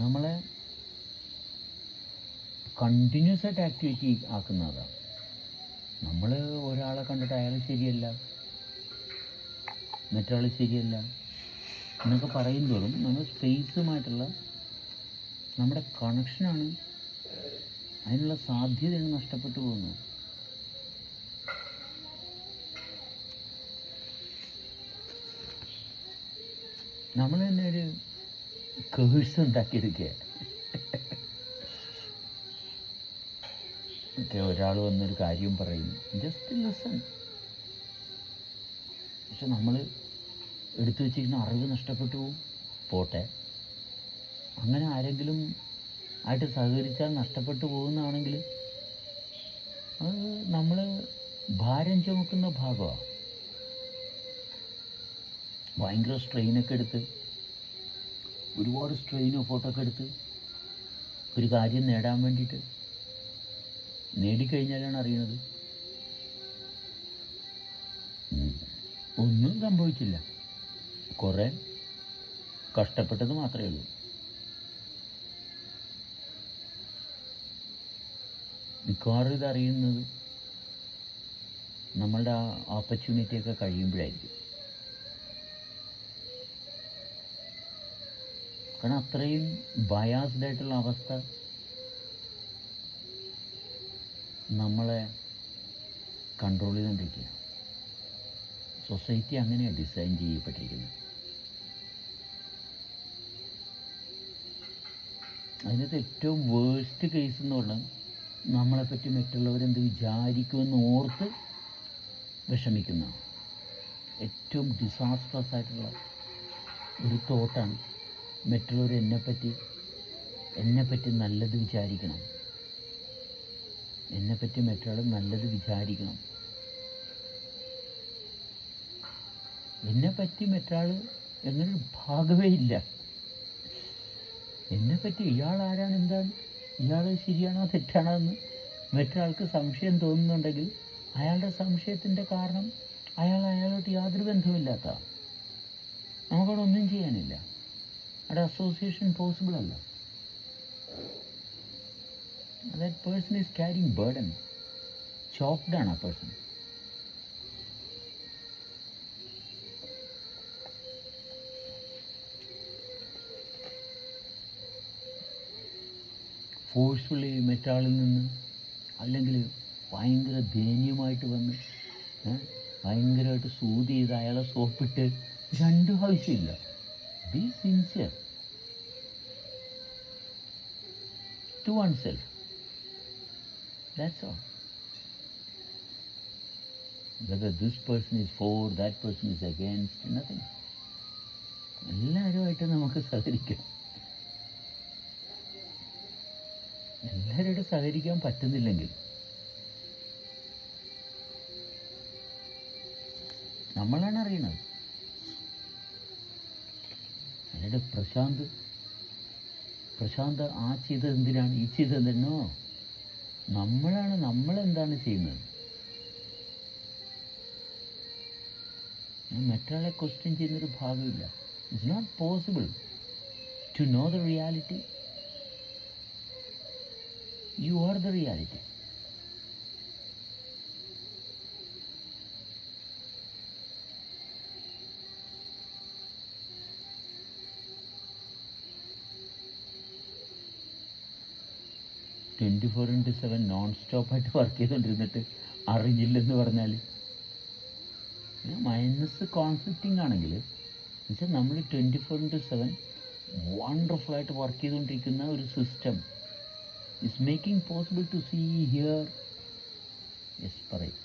നമ്മളെ കണ്ടിന്യൂസ് ആയിട്ട് ആക്ടിവിറ്റി ആക്കുന്നതാണ് നമ്മൾ ഒരാളെ കണ്ടിട്ട് അയാൾ ശരിയല്ല. മറ്റൊരാൾ ശരിയല്ല. എന്നൊക്കെ പറയും തോറും നമ്മൾ സ്പേസുമായിട്ടുള്ള നമ്മുടെ കണക്ഷനാണ് അതിനുള്ള സാധ്യതയാണ് നഷ്ടപ്പെട്ടു പോകുന്നത്. നമ്മൾ തന്നെ ഒരു കേഴ്സ് ഉണ്ടാക്കിയെടുക്കുക ഒക്കെ ഒരാൾ വന്നൊരു കാര്യം പറയും. ജസ്റ്റ് ലിസൺ പക്ഷെ നമ്മൾ എടുത്തു വെച്ചിരിക്കുന്ന അറിവ് നഷ്ടപ്പെട്ടു. പോകും പോട്ടെ. അങ്ങനെ ആരെങ്കിലും ആയിട്ട് സഹകരിച്ചാൽ നഷ്ടപ്പെട്ടു പോകുന്നതാണെങ്കിൽ അത് നമ്മൾ ഭാരം ചുമക്കുന്ന ഭാഗമാണ് ഭയങ്കര സ്ട്രെയിനൊക്കെ എടുത്ത് ഒരുപാട് സ്ട്രെയിനും ഫോട്ടോക്കെ എടുത്ത് ഒരു കാര്യം നേടാൻ വേണ്ടിയിട്ട് നേടിക്കഴിഞ്ഞാലാണ് അറിയുന്നത് ഒന്നും സംഭവിച്ചില്ല. കുറേ കഷ്ടപ്പെട്ടത് മാത്രമേ ഉള്ളൂ. മിക്കവാറും ഇതറിയുന്നത് നമ്മളുടെ ആ ഓപ്പർച്യൂണിറ്റിയൊക്കെ കഴിയുമ്പോഴായിരിക്കും. കാരണം അത്രയും ബയാസ്ഡ് ആയിട്ടുള്ള അവസ്ഥ നമ്മളെ കൺട്രോൾ ചെയ്തുകൊണ്ടിരിക്കുക സൊസൈറ്റി അങ്ങനെയാണ് ഡിസൈൻ ചെയ്യപ്പെട്ടിരിക്കുന്നത്. അതിനകത്ത് ഏറ്റവും വേഴ്സ്റ്റ് കേസ് എന്ന് പറഞ്ഞാൽ നമ്മളെപ്പറ്റി മറ്റുള്ളവരെന്ത് വിചാരിക്കുമെന്ന് ഓർത്ത് വിഷമിക്കുന്ന ഏറ്റവും ഡിസാസ്ട്രസ് ആയിട്ടുള്ള ഒരു തോട്ടാണ് മറ്റുള്ളവർ എന്നെപ്പറ്റി എന്നെപ്പറ്റി നല്ലത് വിചാരിക്കണം. എന്നെപ്പറ്റി മറ്റൊരാൾ നല്ലത് വിചാരിക്കണം. എന്നെപ്പറ്റി മറ്റൊരാൾ എന്നൊരു ഭാഗമേ ഇല്ല. എന്നെപ്പറ്റി ഇയാൾ ആരാണ് എന്താണ്? ഇയാൾ ശരിയാണോ തെറ്റാണോ എന്ന് മറ്റൊരാൾക്ക് സംശയം തോന്നുന്നുണ്ടെങ്കിൽ അയാളുടെ സംശയത്തിന്റെ കാരണം അയാൾ അയാളോട്ട് യാതൊരു ബന്ധമില്ലാത്ത നമുക്കവിടെ ഒന്നും ചെയ്യാനില്ല. അവിടെ അസോസിയേഷൻ പോസിബിൾ അല്ല. That person is carrying burden chopped ആണ് ആ പേഴ്സൺ ഫോഴ്സ്ഫുള്ളി മറ്റാളിൽ നിന്ന് അല്ലെങ്കിൽ ഭയങ്കര ദയനീയമായിട്ട് വന്ന് ഭയങ്കരമായിട്ട് സൂതി ചെയ്ത് അയാളെ സോപ്പിട്ട് രണ്ടും ആവശ്യമില്ല. Sincere to oneself that's all whether this person is for, that person is against, nothing. എല്ലാവരുമായിട്ട് നമുക്ക് സഹകരിക്കാം. എല്ലാവരോടും സഹകരിക്കാൻ പറ്റുന്നില്ലെങ്കിൽ നമ്മളാണ് അറിയണത്. അല്ലാണ്ട് പ്രശാന്ത്. പ്രശാന്ത് ആ ചെയ്തത് എന്തിനാണ്? ഈ ചെയ്തത് എന്തിനോ? നമ്മളാണ്. നമ്മളെന്താണ് ചെയ്യുന്നത്? മറ്റൊരാളെ ക്വസ്റ്റ്യൻ ചെയ്യുന്നൊരു ഭാഗമില്ല. It's not possible to know the reality you are the reality twenty four into seven non സ്റ്റോപ്പായിട്ട് work ചെയ്തുകൊണ്ടിരുന്നിട്ട് അറിഞ്ഞില്ലെന്ന് പറഞ്ഞാൽ മൈനസ് കോൺഫ്ലിക്റ്റിംഗ് ആണെങ്കിൽ എന്നുവെച്ചാൽ നമ്മൾ ട്വന്റി ഫോർ ഇന്റു സെവൻ വണ്ടർഫുള്ളായിട്ട് വർക്ക് ചെയ്തുകൊണ്ടിരിക്കുന്ന ഒരു system is making possible to see here yes പറയും.